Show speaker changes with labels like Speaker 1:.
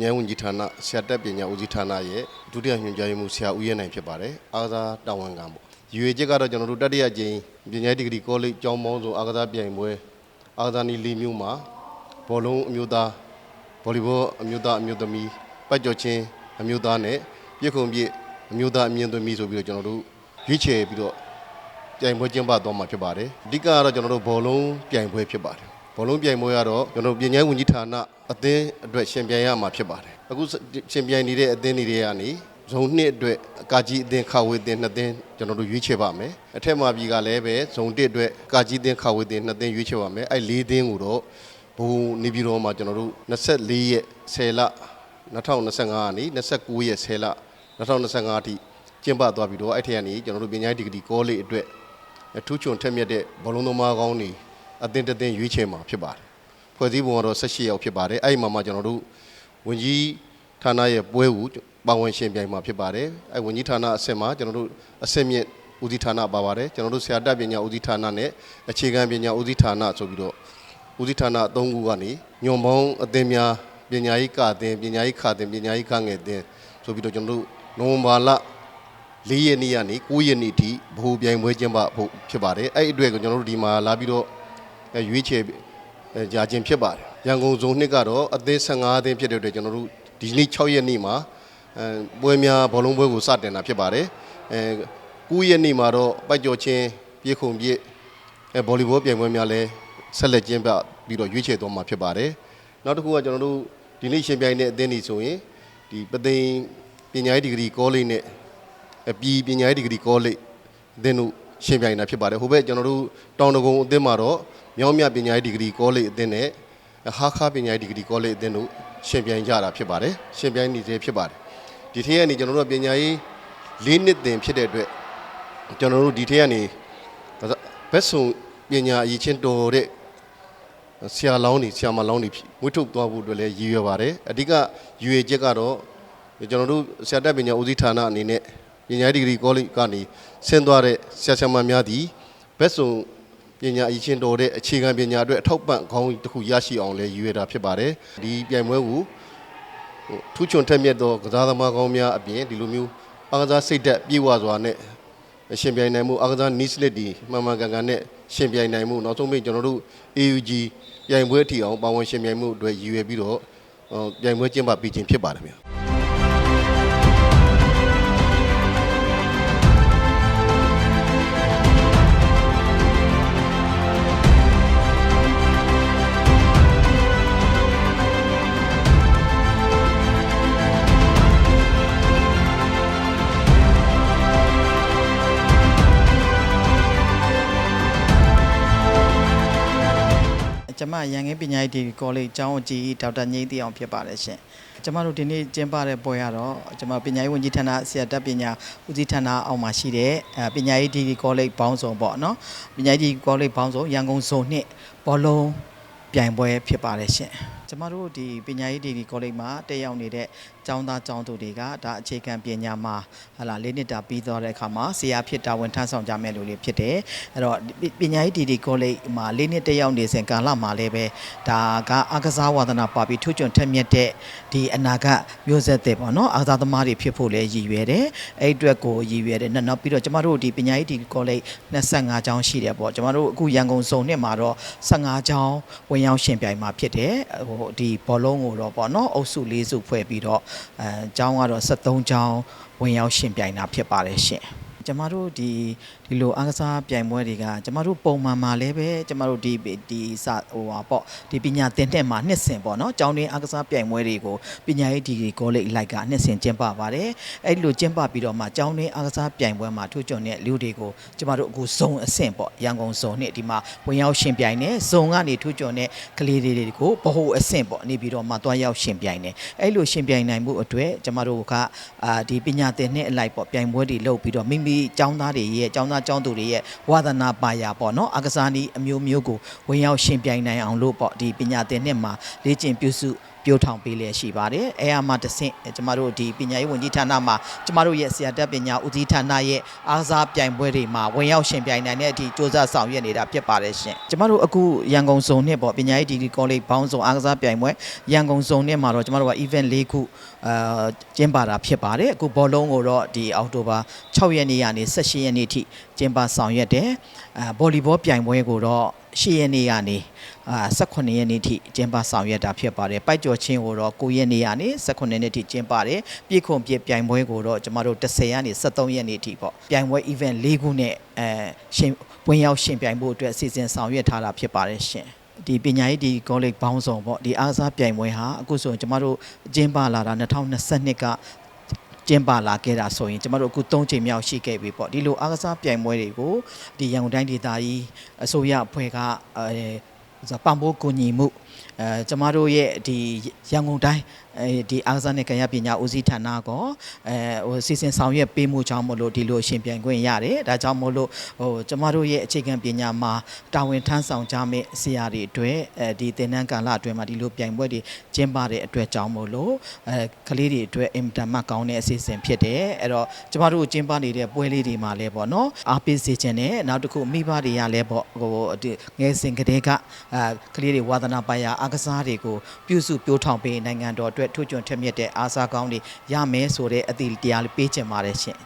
Speaker 1: ညာရေးဝန်ကြီးဌာနဆရာတက်ပညာဦးစီးဌာနရဲ့ဒုတိယညွှန်ကြားရေးမှူးဆရာဦးရဲနိုင်ဖြစ်ပါတယ်အားကစားတာဝန်ခံပေါ့ရွေချက်ကတော့ကျွန်တော်တို့တတိယကြိမ်ပညာရေးဒီဂရီကောလိပ်ကျောင်းပေါင်းစုံအားကစားပြိုင်ပွဲအားကစားနည်းလေးမျိုးမှာဘောလုံးအမျိုးသားဗောလီဘောအမျိုးသားအမျိုးသမီးပတ်ကျော်ချင်းအမျိုးသားနဲ့ပြည့်ခုံပြည့်အမျိုးသားအမြင့်သမီးဆိုပြီးတော့ကျွန်တော်တို့ရွေးချယ်ပြီးတော့ပြိုင်ပွဲကျင်းပသွားမှာဖြစ်ပါတယ်အဓိကကတော့ကျွန်တော်တို့ဘောလုံးပြိုင်ပွဲဖြစ်ပါတယ် ဘောလုံးပြိုင်ပွဲကတော့ကျွန်တော်တို့ပြည်냐ဝန်ကြီးဌာနအသင်းအတွက်ရှင်ပြိုင်ရမှာဖြစ်ပါတယ်အခုရှင်ပြိုင်နေတဲ့အသင်းတွေတွေကနေဇုံနှစ်အတွက်အကာကြီးအသင်းခါဝေးအသင်းနှစ်သင်းကျွန်တော်တို့ရွေးချယ်ပါမယ်အထက်မှာပြည်ကလည်းပဲဇုံတစ်အတွက်အကာကြီးအသင်းခါဝေးအသင်းနှစ်သင်းရွေးချယ်ပါမယ်အဲ့လေးသင်းကိုတော့ဘူနေပြည်တော်မှာကျွန်တော်တို့24ရက်10လ2025ကနေ29ရက်10လ2025အထိကျင်းပသွားပြီးတော့အဲ့ထက်ကနေကျွန်တော်တို့ပညာရေးဒီဂရီကောလိပ်အတွက်အထူးချွန်ထက်မြက်တဲ့ဘောလုံးသမားကောင်းတွေ အသင်းတစ်သင်းရွေးချယ်မှာဖြစ်ပါတယ်။ဖွဲ့စည်းပုံကတော့18ယောက်ဖြစ်ပါတယ်။အဲ့ဒီမှာမှကျွန်တော်တို့ဝင်ကြီးဌာနရဲ့ပွဲကိုပါဝင်ရှင်ပြိုင်မှာဖြစ်ပါတယ်။အဲ့ဝင်ကြီးဌာနအဆင့်မှာကျွန်တော်တို့အဆင့်မြင့်ဦးစီးဌာနပါပါတယ်။ကျွန်တော်တို့ဆရာတက်ပညာဦးစီးဌာနနဲ့အခြေခံပညာဦးစီးဌာနဆိုပြီးတော့ဦးစီးဌာနအသုံးခုကနေညွန်ပေါင်းအသင်းများပညာရေးကအသင်းပညာရေးခအသင်းပညာရေးခငယ်အသင်းဆိုပြီးတော့ကျွန်တော်တို့နိုဝင်ဘာလ၄ရက်နေ့ကနေ9ရက်နေ့ထိဗဟိုပြိုင်ပွဲကျင်းပဖို့ဖြစ်ပါတယ်အဲ့ဒီအတွက်ကိုကျွန်တော်တို့ဒီမှာလာပြီးတော့အဲ ရွေးချယ်အဲကြာခြင်းဖြစ်ပါတယ်ရန်ကုန်ဇုံနှစ်ကတော့အသင်း15အသင်းဖြစ်တဲ့အတွက်ကျွန်တော်တို့ဒီနေ့6ရက်နေ့မှာအဲပွဲများဘောလုံးပွဲကိုစတင်တာဖြစ်ပါတယ်အဲ9ရက်နေ့မှာတော့ပိုက်ကြော်ချင်းပြေခုံပြေအဲဗော်လီဘောပြိုင်ပွဲများလည်းဆက်လက်ကျင်းပပြီးတော့ရွေးချယ်သွားမှာဖြစ်ပါတယ်နောက်တစ်ခုကကျွန်တော်တို့ဒီနေ့ရှင်ပြိုင်တဲ့အသင်းတွေဆိုရင်ဒီပသိမ်ပညာရေးဒီဂရီကောလိပ်နဲ့အပြည်ပညာရေးဒီဂရီကောလိပ်အသင်းတို့ ရှင်ပြိုင်တာဖြစ်ပါတယ်ဟိုဘက်ကျွန်တော်တို့တောင်တကုံအသင်းမှာတော့မြောင်းမြပညာရေးဒီဂရီကောလိပ်အသင်းနဲ့ဟာခါပညာရေးဒီဂရီကောလိပ်အသင်းတို့ရှင်ပြိုင်ကြတာဖြစ်ပါတယ်ရှင်ပြိုင်နေသေးဖြစ်ပါတယ်ဒီထက်ကနေကျွန်တော်တို့ကပညာရေး၄နှစ်သင်ဖြစ်တဲ့အတွက်ကျွန်တော်တို့ဒီထက်ကနေဘက်ဆုံပညာအရေးချင်းတော်တဲ့ဆရာလောင်းနေဆရာမလောင်းနေဝှထုတ်သွားဖို့အတွက်လည်းရည်ရွယ်ပါတယ်အဓိကရည်ရွယ်ချက်ကတော့ကျွန်တော်တို့ဆရာတက်ပညာဦးစီးဌာနအနေနဲ့ ပညာရေးဒီဂရီကောလိပ်ကနေဆင်းသွားတဲ့ဆရာဆရာမများသည်ဘက်စုံပညာအရေးချင်းတော်တဲ့အခြေခံပညာအတွက်အထောက်ပံ့ခေါင်းတစ်ခုရရှိအောင်လည်းရည်ရွယ်တာဖြစ်ပါတယ်ဒီပြိုင်ပွဲကိုဟိုထူးချွန်ထက်မြက်သောကစားသမားကောင်းများအပြင်ဒီလိုမျိုးအားကစားစိတ်သက်ပြေဝစွာနဲ့ရှင်ပြိုင်နိုင်မှုအားကစားနီးစနစ်ဒီမှန်မှန်ကန်ကန်နဲ့ရှင်ပြိုင်နိုင်မှုနောက်ဆုံးပိတ်ကျွန်တော်တို့ AUG ပြိုင်ပွဲထီအောင်ပါဝင်ရှင်ပြိုင်မှုအတွက်ရည်ရွယ်ပြီးတော့ဟိုပြိုင်ပွဲကျင်းပပြီးခြင်းဖြစ်ပါတယ်ခင်ဗျာ
Speaker 2: ကျမရန်ကင်းပညာရေးဒီကောလိပ်ကျောင်းအကြီးဒေါက်တာငိမ့်တီအောင်ဖြစ်ပါတယ်ရှင်ကျမတို့ဒီနေ့ကျင်းပတဲ့ပွဲကတော့ကျမပညာရေးဝန်ကြီးဌာနဆရာတက်ပညာဦးစီးဌာနအောက်မှာရှိတဲ့အဲပညာရေးဒီကောလိပ်ဘောင်းဆောင်ပေါ့နော်ပညာရေးဒီကောလိပ်ဘောင်းဆောင်ရန်ကုန်ဇုံနှစ်ဘောလုံးပြိုင်ပွဲဖြစ်ပါတယ်ရှင်ကျမတို့ဒီပညာရေးဒီကောလိပ်မှာတက်ရောက်နေတဲ့ကျောင်းသားကျောင်းသူတွေကဒါအခြေခံပညာမှာဟာလာလေးနှစ်တာပြီးသွားတဲ့အခါမှာဆရာဖြစ်တာဝန်ထမ်းဆောင်ကြမယ်လို့လေးဖြစ်တယ်အဲ့တော့ပညာရေးဒီဒီကောလိပ်မှာလေးနှစ်တက်ရောက်နေစဉ်ကာလမှာလည်းပဲဒါကအာကစားဝါသနာပါပြီးထူးချွန်ထက်မြက်တဲ့ဒီအနာဂတ်မျိုးဆက်တဲ့ပေါ့နော်အာကစားသမားတွေဖြစ်ဖို့လည်းရည်ရွယ်တယ်အဲ့ဒီအတွက်ကိုရည်ရွယ်တယ်နောက်နောက်ပြီးတော့ကျမတို့ဒီပညာရေးဒီကောလိပ်25ကျောင်းရှိတယ်ပေါ့ကျမတို့အခုရန်ကုန်စုံနှစ်မှာတော့15ကျောင်းဝင်ရောက်ရှင်ပြိုင်မှာဖြစ်တယ်ဟိုဒီဘောလုံးကိုတော့ပေါ့နော်အုပ်စု၄စုဖွဲ့ပြီးတော့အဲကျောင်းကတော့73ကျောင်းဝင်ရောက်ရှင်ပြိုင်တာဖြစ်ပါတယ်ရှင် ကျမတို့ဒီဒီလိုအားကစားပြိုင်ပွဲတွေကကျမတို့ပုံမှန်မှာလည်းပဲကျမတို့ဒီဒီစဟိုပါပေါ့ဒီပညာသင်တဲ့မှာနှစ်ဆင်ပေါ့နော်ကျောင်းတွင်းအားကစားပြိုင်ပွဲတွေကိုပညာရေးဒီကောလိပ်လိုက်ကနှစ်ဆင်ကျင်းပပါတယ်အဲ့လိုကျင်းပပြီးတော့မှကျောင်းတွင်းအားကစားပြိုင်ပွဲမှာထူးချွန်တဲ့လူတွေကိုကျမတို့အခုဇုံအဆင့်ပေါ့ရန်ကုန်ဇုံနဲ့ဒီမှာဝင်ရောက်ရှင်ပြိုင်နေဇုံကနေထူးချွန်တဲ့ကလေးတွေကိုဗဟိုအဆင့်ပေါ့နေပြီးတော့မှတွားရောက်ရှင်ပြိုင်နေအဲ့လိုရှင်ပြိုင်နိုင်မှုအတွက်ကျမတို့ကအာဒီပညာသင်နဲ့အလိုက်ပေါ့ပြိုင်ပွဲတွေလုပ်ပြီးတော့မိမိကျောင်းသားတွေရဲ့ကျောင်းသားကျောင်းသူတွေရဲ့ဝါသနာပါရာပေါ့နော်အကစားနည်းအမျိုးမျိုးကိုဝင်ရောက်ရှင်ပြိုင်နိုင်အောင်လို့ပေါ့ဒီပညာသင်နဲ့မှာလေ့ကျင့်ပြုစု ပြိုးထောင်ပေးလျက်ရှိပါတယ်အဲအမှတဆင့်ကျမတို့ဒီပညာရေးဝန်ကြီးဌာနမှာကျမတို့ရဲ့ဆရာတက်ပညာဦးစီးဌာနရဲ့အားစားပြိုင်ပွဲတွေမှာဝင်ရောက်ရှင်ပြိုင်နိုင်တဲ့အထိစ조사ဆောင်ရွက်နေတာဖြစ်ပါတယ်ရှင်ကျမတို့အခုရန်ကုန်စုံနှစ်ပေါ့ပညာရေးဒီဂရီကောလိပ်ဘောင်းဆောင်အားကစားပြိုင်ပွဲရန်ကုန်စုံနှစ်မှာတော့ကျမတို့က event ၄ခုအာကျင်းပတာဖြစ်ပါတယ်အခုဘောလုံးကိုတော့ဒီအောက်တိုဘာ6ရက်နေ့ကနေ18ရက်နေ့ထိကျင်းပဆောင်ရွက်တယ်အာဗော်လီဘောပြိုင်ပွဲကိုတော့ 10ရက်နေ့ကနေအာ18ရက်နေ့ထိကျင်းပဆောင်ရွက်တာဖြစ်ပါတယ်ပိုက်ကျော်ချင်းကိုတော့9ရက်နေ့ကနေ18ရက်နေ့ထိကျင်းပါတယ်ပြည်ခုံပြပြိုင်ပွဲကိုတော့ကျမတို့10ရက်နေ့23ရက်နေ့ထိပေါ့ပြိုင်ပွဲ event ၄ခုနဲ့အဲရှင်ဝင်ရောက်ရှင်ပြိုင်ဖို့အတွက်စီစဉ်ဆောင်ရွက်ထားတာဖြစ်ပါတယ်ရှင်ဒီပညာရေးဒီ college ဘောင်းဆောင်ပေါ့ဒီအားစားပြိုင်ပွဲဟာအခုဆိုရင်ကျမတို့ကျင်းပလာတာ2022က ကျင်းပလာခဲ့တာဆိုရင်ကျမတို့အခု၃ချိန်မြောက်ရှိခဲ့ပြီပေါ့ဒီလိုအားကစားပြိုင်ပွဲတွေကိုဒီရန်ကုန်တိုင်းဒေသကြီးအစိုးရအဖွဲ့ကအဲဆိုပံ့ပိုးကူညီမှုအဲကျမတို့ရဲ့ဒီရန်ကုန်တိုင်း အဲဒီအားကစားနဲ့ကရပညာဦးစီးဌာနကောအဲဟိုစီစဉ်ဆောင်ရွက်ပေးမှုကြောင့်မလို့ဒီလိုရှင်ပြိုင်ခွင့်ရတယ်ဒါကြောင့်မို့လို့ဟိုကျမတို့ရဲ့အခြေခံပညာမှာတာဝန်ထမ်းဆောင်ကြမယ့်ဆရာတွေအတွက်အဲဒီသင်တန်းကာလအတွင်းမှာဒီလိုပြိုင်ပွဲတွေကျင်းပတဲ့အတွက်ကြောင့်မို့လို့အဲကလေးတွေအတွက်အင်တာမတ်ကောင်းတဲ့အစီအစဉ်ဖြစ်တယ်အဲ့တော့ကျမတို့ကျင်းပနေတဲ့ပွဲလေးတွေမှာလည်းပေါ့နော်အားပေးစေခြင်းနဲ့နောက်တစ်ခုမိဘတွေကလည်းပေါ့ဟိုဒီငယ်စဉ်ကတည်းကအာကလေးတွေဝါသနာပါရာအားကစားတွေကိုပြုစုပြောထောင်ပေးနိုင်ငံတော်အတွက်ထွတ်ကျွန်းထက်မြက်တဲ့အားစားကောင်းတွေရမယ်ဆိုတဲ့အသည့်တရားလေးပေးချင်ပါတယ်ရှင်